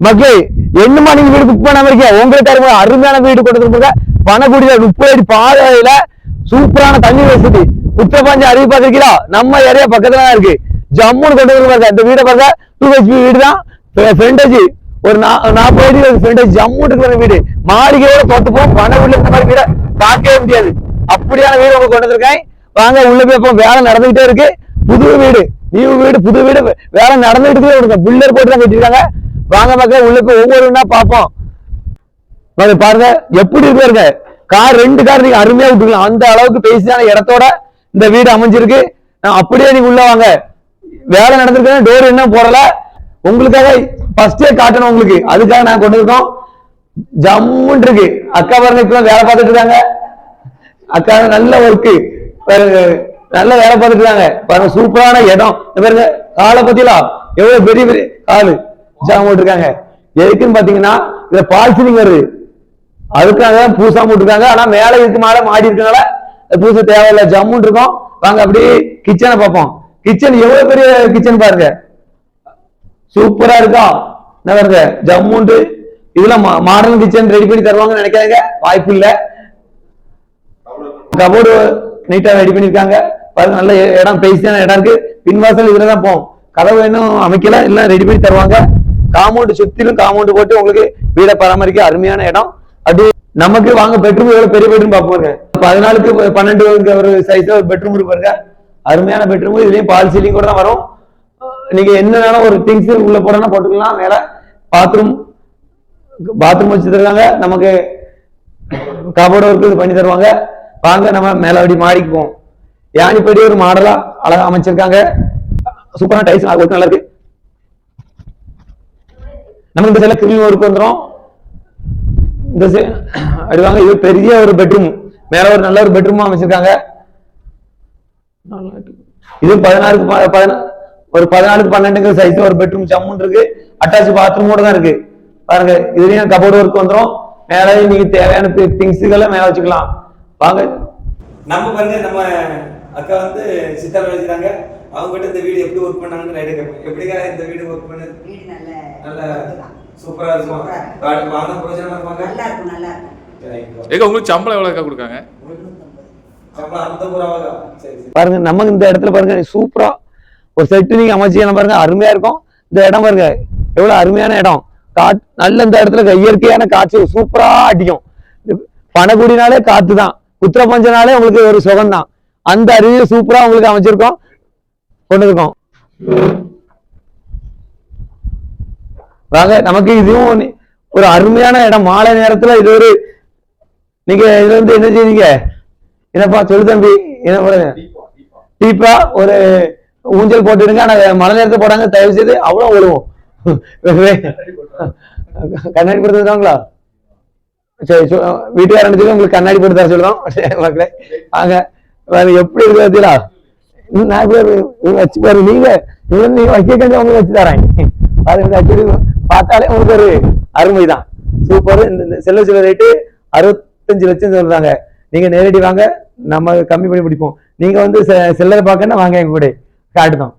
மக்களே என்னமா நீங்க வீடு புக் பண்ணாம இருக்கீங்க? உங்களுக்கு தரும்போது அருமையான வீடு கொண்டு பணக்குடியில முப்பது அடி பாதையில சூப்பரான தண்ணி வசதி. உத்தரபாஞ்ச அறிவு பார்த்திருக்கீங்களா? நம்ம ஏரியா பக்கத்துல தான் இருக்கு. ஜம்முன்னு கொண்டு வந்து பாருங்க இந்த வீடை பாருங்க. டூ ஹெச்பி வீடு தான். ஃப்ரெண்டேஜ் ஒரு நா- நாற்பது அடி ஃப்ரெண்டேஜ் ஜம்மு இருக்கிற வீடு. மாளிகையோட தொட்டு போகும் பண வீட்டுல இந்த மாதிரி வீடை பார்க்கவே முடியாது. அப்படியான வீடு உங்களுக்கு கொண்டு வந்திருக்கேன். வாங்க உள்ள போய் இப்போ வேலை நடந்துகிட்டே இருக்கு. புது வீடு. நியூ வீடு புது வீடு. வேலை நடந்துகிட்டு இருக்கு. பில்லர் போட்டு தான் கட்டிருக்காங்க வாங்க மக்கள் உள்ள ஒவ்வொரு பார்ப்போம். பாருங்க எப்படி இருக்கு பாருங்க. கார் ரெண்டு கார் நீங்க அருமையா விட்டுக்கலாம். அந்த அளவுக்கு பேசியான இடத்தோட இந்த வீடு அமைஞ்சிருக்கு. நான் அப்படியே நீங்க உள்ள வாங்க. வேலை நடந்திருக்கு டோர் என்ன போடல. உங்களுக்காக ஃபர்ஸ்டே காட்டணும் உங்களுக்கு. அதுக்காக நான் கொண்டு இருக்கோம் ஜம்முன் இருக்கு. அக்கா பாருங்க இப்ப வேலை பார்த்துட்டு இருக்காங்க. அக்கா நல்ல ஒர்க்கு நல்ல வேலை பார்த்துட்டு இருக்காங்க. பாருங்க சூப்பரான இடம். பாருங்க காலை பத்திலா எவ்வளவு பெரிய பெரிய காலு. ஜாம் போட்டிருக்காங்க. எதுக்குன்னு பாத்தீங்கன்னா இதுல பால்சிலிங் வருது அதுக்காக தான் பூசா போட்டிருக்காங்க. ஆனா மேல இருக்கு மேல மாடி இருக்கனால அது பூச தேவையில்லை. ஜம்முன்னு இருக்கும். வாங்க அப்படியே கிச்சனை பார்ப்போம். கிச்சன் எவ்வளவு பெரிய கிச்சன் பாருங்க. சூப்பரா இருக்கா? என்ன பாருங்க ஜம்முண்டு இதுல மாடர்ன் கிச்சன் ரெடி பண்ணி தருவாங்கன்னு நினைக்கிறாங்க வாய்ப்பு இல்ல. கபோர்டு நீட்டா ரெடி பண்ணிருக்காங்க பாருங்க நல்ல இடம் பேசியான இடம் இருக்கு. பின்வாசல் இதுல தான் போகும். கதவு இன்னும் அமைக்கல. எல்லாம் ரெடி பண்ணி தருவாங்க. காம்பவுண்ட் சுத்திலும் காம்பவுண்ட் போட்டு உங்களுக்கு வீடை பராமரிக்க அருமையான இடம். அது நமக்கு வாங்க பெட்ரூம் எவ்வளவு பெரிய பெட்ரூம் பார்ப்போங்க பதினாலுக்கு பன்னெண்டு ஒரு சைஸ்ல ஒரு பெட்ரூம் இருக்கு பாருங்க. அருமையான பெட்ரூம் இதுலயும் பால் சீலிங் கூட தான் வரும். நீங்க என்ன ஒரு திங்ஸ் உள்ள போடணும் போட்டுக்கலாம். மேல பாத்ரூம் பாத்ரூம் வச்சு நமக்கு கபோர்டு ஒர்க் இது பண்ணி தருவாங்க. வாங்க நம்ம மேல அப்படி மாடிக்கு போவோம். யானிப்படி ஒரு மாடலா அழகா அமைச்சிருக்காங்க. சூப்பரான டைஸ் நல்லா இருக்கு. நமக்கு இந்த சைடுல கிருமி ஒர்க் வந்துரும் இந்த சை- வாங்க இது பெரிய ஒரு பெட்ரூம் மேல ஒரு நல்ல ஒரு பெட்ரூமும் அமைச்சிருக்காங்க. இது பதினாறுக்கு ஒரு பதினாலுக்கு பன்னெண்டுங்கிற சைஸ் ஒரு பெட்ரூம் ஜம்முன்னு இருக்கு. அட்டாச் பாத்ரூமோட தான் இருக்கு. பாருங்க இதுலயும் கபோர்டு ஒர்க் வந்துடும் மேலே நீங்க தேவையான திங்ஸுகளை மேலே வச்சுக்கலாம். வாங்க. நம்ம பாருங்க நம்ம அக்கா வந்து சித்தார் வச்சுக்கிறாங்க அவங்க கிட்ட இந்த வீடு எப்படி ஒர்க் பண்ணாங்கன்னு ரைடு கேட்போம் எப்படிங்க இந்த வீடு ஒர்க் பண்ணது வீடு நல்ல. சூப்பரா இருக்குமா. வாங்க பிரோஜனமா இருப்பாங்க? நல்லா இருக்கும் நல்லா இருக்கும். ஏங்க உங்களுக்கு சம்பளம் எவ்வளோக்கா கொடுக்காங்க? பாருங்க நம்ம இந்த இடத்துல பாருங்க சூப்பரா. ஒரு செட்டு நீங்க அமைச்சீங்கன்னா பாருங்க அருமையா இருக்கும். இந்த இடம் பாருங்க எவ்வளவு அருமையான இடம். காட் நல்ல இந்த இடத்துல இயற்கையான காற்று சூப்பரா அடிக்கும். பணக்குடினாலே காத்து தான். உத்தரபஞ்சனாலே உங்களுக்கு ஒரு சுகம் தான் அந்த அருவியை சூப்பரா உங்களுக்கு அமைச்சிருக்கோம். கொண்டு இருக்கோம் வாங்க நமக்கு இதுவும் ஒரு அருமையான இடம். மாலை நேரத்துல இது ஒரு நீங்க இதுல வந்து என்ன செய்வீங்க? என்னப்பா சொல்லு தம்பி என்ன பண்ணுங்க டீப்பா ஒரு ஊஞ்சல் போட்டுடுங்க. ஆனா மழை நேரத்தை போடாங்க தயவு செய்து அவ்வளவு விழுவோம் கண்ணாடி போட்டு தருவாங்களா சரி வீட்டுக்காரன் உங்களுக்கு கண்ணாடி போட்டு தர சொல்லுவோம் சரி, மக்களே வாங்க. வேற எப்படி இருக்கு பார்த்தீங்களா நான் பேர் வச்சு பாரு நீங்க நீங்க வைக்க கஞ்சி உங்களுக்கு வச்சு தரேன் அது வந்து பார்த்தாலே உங்களுக்கு ஒரு அருமைதான். சூப்பர் இந்த செல்ல சில ரேட்டு அறுபத்தஞ்சு லட்சம் சொல்றாங்க. நீங்க நேரடி வாங்க நம்ம கம்மி பண்ணி பிடிப்போம் நீங்க வந்து செல்லரை பார்க்கணும் வாங்க எங்க கூட. காட்டுதான்